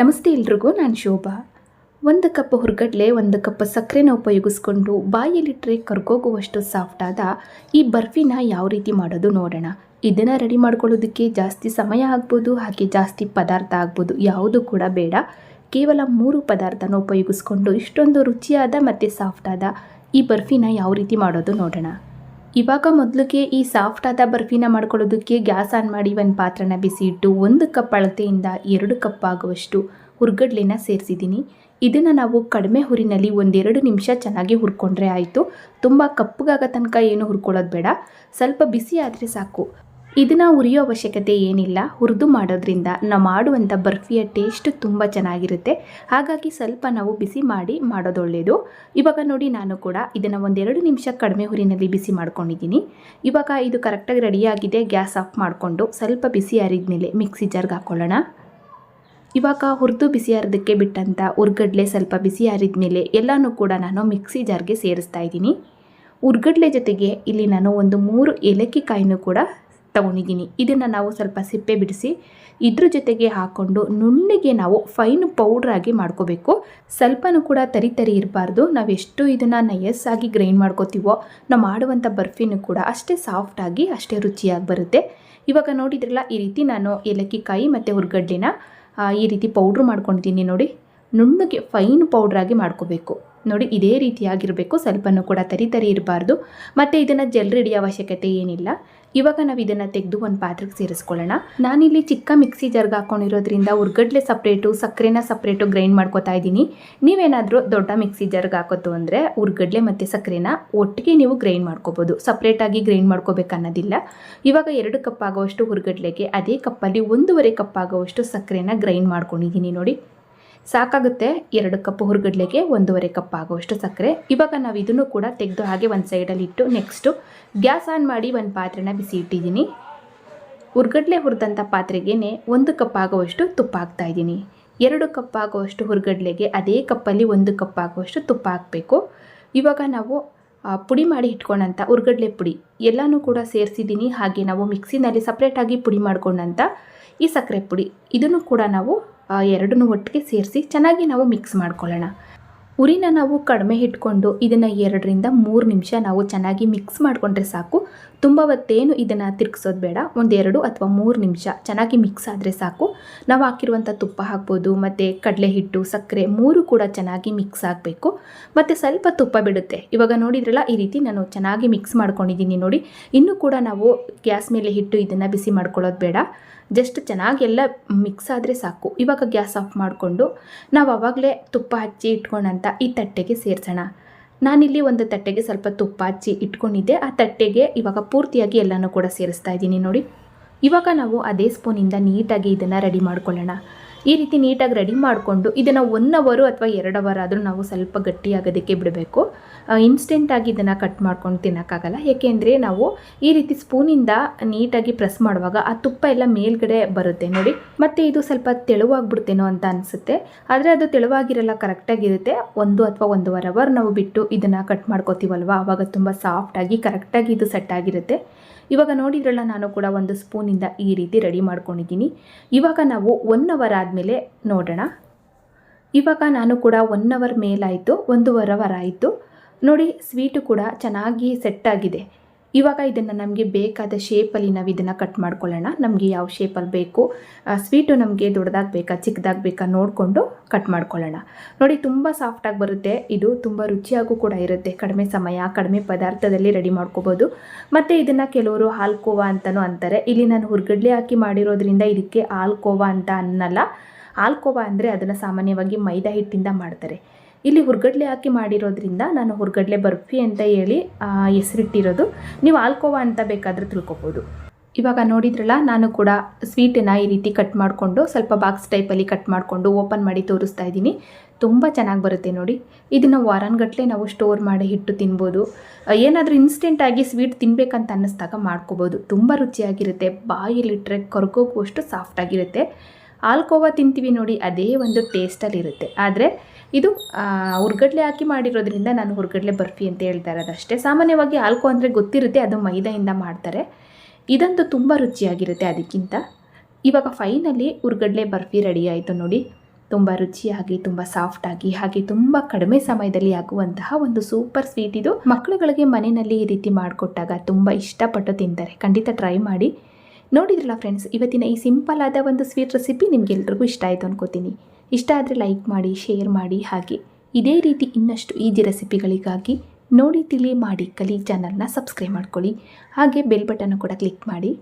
ನಮಸ್ತೆ ಎಲ್ರಿಗೂ, ನಾನು ಶೋಭಾ. ಒಂದು ಕಪ್ ಹುರ್ಗಡ್ಲೆ, ಒಂದು ಕಪ್ ಸಕ್ಕರೆನ ಉಪಯೋಗಿಸ್ಕೊಂಡು ಬಾಯಲ್ಲಿಟ್ಟರೆ ಕರ್ಗೋಗುವಷ್ಟು ಸಾಫ್ಟಾದ ಈ ಬರ್ಫಿನ ಯಾವ ರೀತಿ ಮಾಡೋದು ನೋಡೋಣ. ಇದನ್ನು ರೆಡಿ ಮಾಡ್ಕೊಳ್ಳೋದಕ್ಕೆ ಜಾಸ್ತಿ ಸಮಯ ಆಗ್ಬೋದು, ಹಾಗೆ ಜಾಸ್ತಿ ಪದಾರ್ಥ ಆಗ್ಬೋದು, ಯಾವುದು ಕೂಡ ಬೇಡ. ಕೇವಲ ಮೂರು ಪದಾರ್ಥನ ಉಪಯೋಗಿಸ್ಕೊಂಡು ಇಷ್ಟೊಂದು ರುಚಿಯಾದ ಮತ್ತು ಸಾಫ್ಟಾದ ಈ ಬರ್ಫಿನ ಯಾವ ರೀತಿ ಮಾಡೋದು ನೋಡೋಣ. ಇವಾಗ ಮೊದಲಿಗೆ ಈ ಸಾಫ್ಟ್ ಆದ ಬರ್ಫಿನ ಮಾಡ್ಕೊಳ್ಳೋದಕ್ಕೆ ಗ್ಯಾಸ್ ಆನ್ ಮಾಡಿ ಒಂದು ಪಾತ್ರನ ಬಿಸಿ ಇಟ್ಟು ಒಂದು ಕಪ್ ಅಳತೆಯಿಂದ ಎರಡು ಕಪ್ ಆಗುವಷ್ಟು ಹುರ್ಗಡ್ಲೆನ ಸೇರಿಸಿದ್ದೀನಿ. ಇದನ್ನು ನಾವು ಕಡಿಮೆ ಹುರಿನಲ್ಲಿ ಒಂದೆರಡು ನಿಮಿಷ ಚೆನ್ನಾಗಿ ಹುರ್ಕೊಂಡ್ರೆ ಆಯಿತು. ತುಂಬ ಕಪ್ಪಗಾಗೋ ತನಕ ಏನು ಹುರ್ಕೊಳ್ಳೋದು ಬೇಡ. ಸ್ವಲ್ಪ ಬಿಸಿ ಆದರೆ ಸಾಕು. ಇದನ್ನು ಉರಿಯೋ ಅವಶ್ಯಕತೆ ಏನಿಲ್ಲ. ಹುರಿದು ಮಾಡೋದ್ರಿಂದ ನಾವು ಮಾಡುವಂಥ ಬರ್ಫಿಯ ಟೇಸ್ಟ್ ತುಂಬ ಚೆನ್ನಾಗಿರುತ್ತೆ. ಹಾಗಾಗಿ ಸ್ವಲ್ಪ ನಾವು ಬಿಸಿ ಮಾಡಿ ಮಾಡೋದು ಒಳ್ಳೆಯದು ಇವಾಗ ನೋಡಿ ನಾನು ಕೂಡ ಇದನ್ನು ಒಂದೆರಡು ನಿಮಿಷ ಕಡಿಮೆ ಹುರಿನಲ್ಲಿ ಬಿಸಿ ಮಾಡ್ಕೊಂಡಿದ್ದೀನಿ. ಇವಾಗ ಇದು ಕರೆಕ್ಟಾಗಿ ರೆಡಿಯಾಗಿದೆ ಗ್ಯಾಸ್ ಆಫ್ ಮಾಡಿಕೊಂಡು ಸ್ವಲ್ಪ ಬಿಸಿ ಆರಿದ್ಮೇಲೆ ಮಿಕ್ಸಿ ಜಾರ್ಗೆ ಹಾಕ್ಕೊಳ್ಳೋಣ ಇವಾಗ ಹುರಿದು ಬಿಸಿ ಆರೋದಕ್ಕೆ ಬಿಟ್ಟಂಥ ಉರ್ಗಡ್ಲೆ ಸ್ವಲ್ಪ ಬಿಸಿ ಆರಿದ್ಮೇಲೆ ಎಲ್ಲನೂ ಕೂಡ ನಾನು ಮಿಕ್ಸಿ ಜಾರ್ಗೆ ಸೇರಿಸ್ತಾ ಇದ್ದೀನಿ. ಉರ್ಗಡ್ಲೆ ಜೊತೆಗೆ ಇಲ್ಲಿ ನಾನು ಒಂದು ಮೂರು ಏಲಕ್ಕಿ ಕಾಯಿನೂ ಕೂಡ ತಗೊಂಡಿದ್ದೀನಿ. ಇದನ್ನು ನಾವು ಸ್ವಲ್ಪ ಸಿಪ್ಪೆ ಬಿಡಿಸಿ ಇದ್ರ ಜೊತೆಗೆ ಹಾಕ್ಕೊಂಡು ನುಣ್ಣಗೆ ನಾವು ಫೈನ್ ಆಗಿ ಮಾಡ್ಕೋಬೇಕು. ಸ್ವಲ್ಪನೂ ಕೂಡ ತರಿ ತರಿ ಇರಬಾರ್ದು. ನಾವು ಎಷ್ಟು ಇದನ್ನು ನಯಸ್ಸಾಗಿ ಗ್ರೈಂಡ್ ಮಾಡ್ಕೋತೀವೋ, ನಾವು ಮಾಡುವಂಥ ಬರ್ಫಿನೂ ಕೂಡ ಅಷ್ಟೇ ಸಾಫ್ಟಾಗಿ ಅಷ್ಟೇ ರುಚಿಯಾಗಿ ಬರುತ್ತೆ. ಇವಾಗ ನೋಡಿದ್ರಲ್ಲ, ಈ ರೀತಿ ನಾನು ಏಲಕ್ಕಿ ಕಾಯಿ ಮತ್ತು ಹುರ್ಗಡ್ಡೆನ ಈ ರೀತಿ ಪೌಡ್ರ್ ಮಾಡ್ಕೊಂಡಿದ್ದೀನಿ ನೋಡಿ. ನುಣ್ಣಗೆ ಫೈನ್ ಆಗಿ ಮಾಡ್ಕೋಬೇಕು. ನೋಡಿ, ಇದೇ ರೀತಿಯಾಗಿರಬೇಕು ಸ್ವಲ್ಪನೂ ಕೂಡ ತರಿ ತರಿ ಇರಬಾರ್ದು. ಮತ್ತು ಇದನ್ನು ಜೆಲ್ ಹಿಡಿಯೋ ಅವಶ್ಯಕತೆ ಏನಿಲ್ಲ. ಇವಾಗ ನಾವು ಇದನ್ನು ತೆಗೆದು ಒಂದು ಪಾತ್ರೆಗೆ ಸೇರಿಸ್ಕೊಳ್ಳೋಣ. ನಾನಿಲ್ಲಿ ಚಿಕ್ಕ ಮಿಕ್ಸಿ ಜರ್ಗೆ ಹಾಕೊಂಡಿರೋದ್ರಿಂದ ಉರ್ಗಡ್ಲೆ ಸಪ್ರೇಟು, ಸಕ್ಕರೆನ ಸಪ್ರೇಟು ಗ್ರೈಂಡ್ ಮಾಡ್ಕೋತಾ ಇದ್ದೀನಿ. ನೀವೇನಾದರೂ ದೊಡ್ಡ ಮಿಕ್ಸಿ ಜರ್ಗೆ ಹಾಕೋದು ಅಂದರೆ ಉರ್ಗಡ್ಲೆ ಮತ್ತು ಸಕ್ಕರೆನ ಒಟ್ಟಿಗೆ ನೀವು ಗ್ರೈಂಡ್ ಮಾಡ್ಕೋಬೋದು. ಸಪ್ರೇಟಾಗಿ ಗ್ರೈಂಡ್ ಮಾಡ್ಕೋಬೇಕು ಅನ್ನೋದಿಲ್ಲ. ಇವಾಗ ಎರಡು ಕಪ್ ಆಗೋವಷ್ಟು ಹುರ್ಗಡ್ಲೆಗೆ ಅದೇ ಕಪ್ಪಲ್ಲಿ ಒಂದೂವರೆ ಕಪ್ ಆಗೋವಷ್ಟು ಸಕ್ಕರೆನ ಗ್ರೈಂಡ್ ಮಾಡ್ಕೊಂಡಿದ್ದೀನಿ ನೋಡಿ. ಸಾಕಾಗುತ್ತೆ ಎರಡು ಕಪ್ ಹುರ್ಗಡ್ಲೆಗೆ ಒಂದೂವರೆ ಕಪ್ ಆಗುವಷ್ಟು ಸಕ್ಕರೆ. ಇವಾಗ ನಾವು ಇದನ್ನು ಕೂಡ ತೆಗೆದು ಹಾಗೆ ಒಂದು ಸೈಡಲ್ಲಿ ಇಟ್ಟು ನೆಕ್ಸ್ಟು ಗ್ಯಾಸ್ ಆನ್ ಮಾಡಿ ಒಂದು ಪಾತ್ರೆನ ಬಿಸಿ ಇಟ್ಟಿದ್ದೀನಿ. ಹುರ್ಗಡ್ಲೆ ಹುರಿದಂಥ ಪಾತ್ರೆಗೇ ಒಂದು ಕಪ್ ಆಗುವಷ್ಟು ತುಪ್ಪ ಹಾಕ್ತಾ ಇದ್ದೀನಿ. ಎರಡು ಕಪ್ ಆಗುವಷ್ಟು ಹುರ್ಗಡ್ಲೆಗೆ ಅದೇ ಕಪ್ಪಲ್ಲಿ ಒಂದು ಕಪ್ ಆಗುವಷ್ಟು ತುಪ್ಪ ಹಾಕಬೇಕು. ಇವಾಗ ನಾವು ಪುಡಿ ಮಾಡಿ ಇಟ್ಕೊಂಡಂಥ ಹುರ್ಗಡ್ಲೆ ಪುಡಿ ಎಲ್ಲನೂ ಕೂಡ ಸೇರಿಸಿದ್ದೀನಿ. ಹಾಗೆ ನಾವು ಮಿಕ್ಸಿನಲ್ಲಿ ಸಪ್ರೇಟಾಗಿ ಪುಡಿ ಮಾಡ್ಕೊಂಡಂಥ ಈ ಸಕ್ಕರೆ ಪುಡಿ. ಇದನ್ನು ಕೂಡ ನಾವು ಎರಡನ್ನೂ ಒಟ್ಟಿಗೆ ಸೇರಿಸಿ ಚೆನ್ನಾಗಿ ನಾವು ಮಿಕ್ಸ್ ಮಾಡ್ಕೊಳ್ಳೋಣ. ಉರಿನ ನಾವು ಕಡಿಮೆ ಇಟ್ಕೊಂಡು ಇದನ್ನು ಎರಡರಿಂದ ಮೂರು ನಿಮಿಷ ನಾವು ಚೆನ್ನಾಗಿ ಮಿಕ್ಸ್ ಮಾಡಿಕೊಂಡ್ರೆ ಸಾಕು. ತುಂಬ ಹೊತ್ತೇನು ಇದನ್ನು ತಿರುಗಿಸೋದು ಬೇಡ. ಒಂದೆರಡು ಅಥವಾ ಮೂರು ನಿಮಿಷ ಚೆನ್ನಾಗಿ ಮಿಕ್ಸ್ ಆದರೆ ಸಾಕು. ನಾವು ಹಾಕಿರುವಂಥ ತುಪ್ಪ ಹಾಕ್ಬೋದು, ಮತ್ತು ಕಡಲೆ ಹಿಟ್ಟು ಸಕ್ಕರೆ ಮೂರು ಕೂಡ ಚೆನ್ನಾಗಿ ಮಿಕ್ಸ್ ಆಗಬೇಕು. ಮತ್ತು ಸ್ವಲ್ಪ ತುಪ್ಪ ಬಿಡುತ್ತೆ. ಇವಾಗ ನೋಡಿದ್ರಲ್ಲ, ಈ ರೀತಿ ನಾನು ಚೆನ್ನಾಗಿ ಮಿಕ್ಸ್ ಮಾಡ್ಕೊಂಡಿದ್ದೀನಿ ನೋಡಿ. ಇನ್ನೂ ಕೂಡ ನಾವು ಗ್ಯಾಸ್ ಮೇಲೆ ಹಿಟ್ಟು ಇದನ್ನು ಬಿಸಿ ಮಾಡ್ಕೊಳ್ಳೋದು ಬೇಡ. ಜಸ್ಟ್ ಚೆನ್ನಾಗಿ ಎಲ್ಲ ಮಿಕ್ಸ್ ಆದರೆ ಸಾಕು. ಇವಾಗ ಗ್ಯಾಸ್ ಆಫ್ ಮಾಡಿಕೊಂಡು ನಾವು ಆವಾಗಲೇ ತುಪ್ಪ ಹಚ್ಚಿ ಇಟ್ಕೊಂಡಂಥ ಈ ತಟ್ಟೆಗೆ ಸೇರಿಸೋಣ. ನಾನಿಲ್ಲಿ ಒಂದು ತಟ್ಟೆಗೆ ಸ್ವಲ್ಪ ತುಪ್ಪ ಹಚ್ಚಿ ಇಟ್ಕೊಂಡಿದ್ದೆ. ಆ ತಟ್ಟೆಗೆ ಇವಾಗ ಪೂರ್ತಿಯಾಗಿ ಎಲ್ಲನೂ ಕೂಡ ಸೇರಿಸ್ತಾ ಇದ್ದೀನಿ ನೋಡಿ. ಇವಾಗ ನಾವು ಅದೇ ಸ್ಪೂನಿಂದ ನೀಟಾಗಿ ಇದನ್ನು ರೆಡಿ ಮಾಡ್ಕೊಳ್ಳೋಣ. ಈ ರೀತಿ ನೀಟಾಗಿ ರೆಡಿ ಮಾಡಿಕೊಂಡು ಇದನ್ನು ಒನ್ ಅವರು ಅಥವಾ ಎರಡು ಅವರ್ ಆದರೂ ನಾವು ಸ್ವಲ್ಪ ಗಟ್ಟಿಯಾಗೋದಕ್ಕೆ ಬಿಡಬೇಕು. ಇನ್ಸ್ಟೆಂಟಾಗಿ ಇದನ್ನು ಕಟ್ ಮಾಡ್ಕೊಂಡು ತಿನ್ನೋಕ್ಕಾಗಲ್ಲ. ಏಕೆಂದರೆ ನಾವು ಈ ರೀತಿ ಸ್ಪೂನಿಂದ ನೀಟಾಗಿ ಪ್ರೆಸ್ ಮಾಡುವಾಗ ಆ ತುಪ್ಪ ಎಲ್ಲ ಮೇಲ್ಗಡೆ ಬರುತ್ತೆ ನೋಡಿ. ಮತ್ತು ಇದು ಸ್ವಲ್ಪ ತೆಳುವಾಗ್ಬಿಡ್ತೇನೋ ಅಂತ ಅನಿಸುತ್ತೆ. ಆದರೆ ಅದು ತೆಳುವಾಗಿರಲ್ಲ ಕರೆಕ್ಟಾಗಿರುತ್ತೆ ಒಂದು ಅಥವಾ ಒಂದೂವರೆ ಅವರ್ ನಾವು ಬಿಟ್ಟು ಇದನ್ನು ಕಟ್ ಮಾಡ್ಕೋತೀವಲ್ವ? ಆವಾಗ ತುಂಬ ಸಾಫ್ಟಾಗಿ ಕರೆಕ್ಟಾಗಿ ಇದು ಸೆಟ್ ಆಗಿರುತ್ತೆ. ಇವಾಗ ನೋಡಿದ್ರಲ್ಲ, ನಾನು ಕೂಡ ಒಂದು ಸ್ಪೂನಿಂದ ಈ ರೀತಿ ರೆಡಿ ಮಾಡ್ಕೊಂಡಿದ್ದೀನಿ. ಇವಾಗ ನಾವು ಒನ್ ಅವರ್ ಆದಮೇಲೆ ನೋಡೋಣ. ಇವಾಗ ನಾನು ಕೂಡ ಒನ್ ಅವರ್ ಮೇಲಾಯಿತು, ಒಂದೂವರೆ ಅವರ್ ಆಯಿತು. ನೋಡಿ ಸ್ವೀಟು ಕೂಡ ಚೆನ್ನಾಗಿ ಸೆಟ್ ಆಗಿದೆ. ಇವಾಗ ಇದನ್ನು ನಮಗೆ ಬೇಕಾದ ಶೇಪಲ್ಲಿ ನಾವು ಇದನ್ನು ಕಟ್ ಮಾಡ್ಕೊಳ್ಳೋಣ. ನಮಗೆ ಯಾವ ಶೇಪಲ್ಲಿ ಬೇಕು ಸ್ವೀಟು ನಮಗೆ ದೊಡ್ಡದಾಗ ಬೇಕಾ, ಚಿಕ್ಕದಾಗಿ ಬೇಕಾ ನೋಡಿಕೊಂಡು ಕಟ್ ಮಾಡ್ಕೊಳ್ಳೋಣ. ನೋಡಿ ತುಂಬ ಸಾಫ್ಟಾಗಿ ಬರುತ್ತೆ. ಇದು ತುಂಬ ರುಚಿಯಾಗೂ ಕೂಡ ಇರುತ್ತೆ. ಕಡಿಮೆ ಸಮಯ, ಕಡಿಮೆ ಪದಾರ್ಥದಲ್ಲಿ ರೆಡಿ ಮಾಡ್ಕೋಬೋದು. ಮತ್ತು ಇದನ್ನು ಕೆಲವರು ಹಾಲ್ಕೋವಾ ಅಂತಲೂ ಅಂತಾರೆ. ಇಲ್ಲಿ ನಾನು ಹುರ್ಗಡ್ಲೆ ಹಾಕಿ ಮಾಡಿರೋದ್ರಿಂದ ಇದಕ್ಕೆ ಹಾಲ್ಕೋವಾ ಅಂತ ಅನ್ನಲ್ಲ. ಹಾಲ್ಕೋವಾ ಅಂದರೆ ಅದನ್ನು ಸಾಮಾನ್ಯವಾಗಿ ಮೈದಾ ಹಿಟ್ಟಿಂದ ಮಾಡ್ತಾರೆ. ಇಲ್ಲಿ ಹುರ್ಗಡ್ಲೆ ಹಾಕಿ ಮಾಡಿರೋದ್ರಿಂದ ನಾನು ಹುರ್ಗಡ್ಲೆ ಬರ್ಫಿ ಅಂತ ಹೇಳಿ ಹೆಸರಿಟ್ಟಿರೋದು. ನೀವು ಆಲ್ಕೋವಾ ಅಂತ ಬೇಕಾದರೆ ತಿಳ್ಕೊಬೋದು. ಇವಾಗ ನೋಡಿದ್ರಲ್ಲ, ನಾನು ಕೂಡ ಸ್ವೀಟನ್ನು ಈ ರೀತಿ ಕಟ್ ಮಾಡಿಕೊಂಡು, ಸ್ವಲ್ಪ ಬಾಕ್ಸ್ ಟೈಪಲ್ಲಿ ಕಟ್ ಮಾಡಿಕೊಂಡು ಓಪನ್ ಮಾಡಿ ತೋರಿಸ್ತಾ ಇದ್ದೀನಿ. ತುಂಬ ಚೆನ್ನಾಗಿ ಬರುತ್ತೆ ನೋಡಿ. ಇದನ್ನು ವಾರಾನ್ಗಟ್ಟಲೆ ನಾವು ಸ್ಟೋರ್ ಮಾಡಿ ಹಿಟ್ಟು ತಿನ್ಬೋದು. ಏನಾದರೂ ಇನ್ಸ್ಟೆಂಟಾಗಿ ಸ್ವೀಟ್ ತಿನ್ನಬೇಕಂತ ಅನ್ನಿಸ್ದಾಗ ಮಾಡ್ಕೋಬೋದು. ತುಂಬ ರುಚಿಯಾಗಿರುತ್ತೆ. ಬಾಯಲ್ಲಿಟ್ಟರೆ ಕರ್ಗೋಗುವಷ್ಟು ಸಾಫ್ಟಾಗಿರುತ್ತೆ ಆಲ್ಕೋವಾ ತಿಂತೀವಿ ನೋಡಿ, ಅದೇ ಒಂದು ಟೇಸ್ಟಲ್ಲಿರುತ್ತೆ ಆದರೆ ಇದು ಹುರ್ಗಡ್ಲೆ ಹಾಕಿ ಮಾಡಿರೋದ್ರಿಂದ ನಾನು ಹುರ್ಗಡ್ಲೆ ಬರ್ಫಿ ಅಂತ ಹೇಳ್ತಾ ಇರೋದು ಅಷ್ಟೇ. ಸಾಮಾನ್ಯವಾಗಿ ಆಲ್ಕೋ ಅಂದರೆ ಗೊತ್ತಿರುತ್ತೆ, ಅದು ಮೈದಾಯಿಂದ ಮಾಡ್ತಾರೆ. ಇದಂತೂ ತುಂಬ ರುಚಿಯಾಗಿರುತ್ತೆ ಅದಕ್ಕಿಂತ. ಇವಾಗ ಫೈನಲಿ ಹುರ್ಗಡ್ಲೆ ಬರ್ಫಿ ರೆಡಿ ಆಯಿತು ನೋಡಿ. ತುಂಬ ರುಚಿಯಾಗಿ, ತುಂಬ ಸಾಫ್ಟಾಗಿ ಹಾಗೆ ತುಂಬ ಕಡಿಮೆ ಸಮಯದಲ್ಲಿ ಆಗುವಂತಹ ಒಂದು ಸೂಪರ್ ಸ್ವೀಟ್ ಇದು. ಮಕ್ಕಳುಗಳಿಗೆ ಮನೆಯಲ್ಲಿ ಈ ರೀತಿ ಮಾಡಿಕೊಟ್ಟಾಗ ತುಂಬ ಇಷ್ಟಪಟ್ಟು ತಿಂತಾರೆ. ಖಂಡಿತ ಟ್ರೈ ಮಾಡಿ. ನೋಡಿದ್ರಲ್ಲ ಫ್ರೆಂಡ್ಸ್ ಇವತ್ತಿನ ಈ ಸಿಂಪಲ್ ಆದ ಒಂದು ಸ್ವೀಟ್ ರೆಸಿಪಿ ನಿಮಗೆಲ್ರಿಗೂ ಇಷ್ಟ ಆಯಿತು ಅನ್ಕೋತೀನಿ. ಇಷ್ಟ ಆದರೆ ಲೈಕ್ ಮಾಡಿ ಶೇರ್ ಮಾಡಿ ಹಾಗೆ. ಇದೇ ರೀತಿ ಇನ್ನಷ್ಟು ಈಜಿ ರೆಸಿಪಿಗಳಿಗಾಗಿ ನೋಡಿ ತಿಳಿ ಮಾಡಿ ಕಲಿ ಚಾನಲ್ನ ಸಬ್ಸ್ಕ್ರೈಬ್ ಮಾಡ್ಕೊಳ್ಳಿ. ಹಾಗೆ ಬೆಲ್ ಬಟನ್ ಕೂಡ ಕ್ಲಿಕ್ ಮಾಡಿ.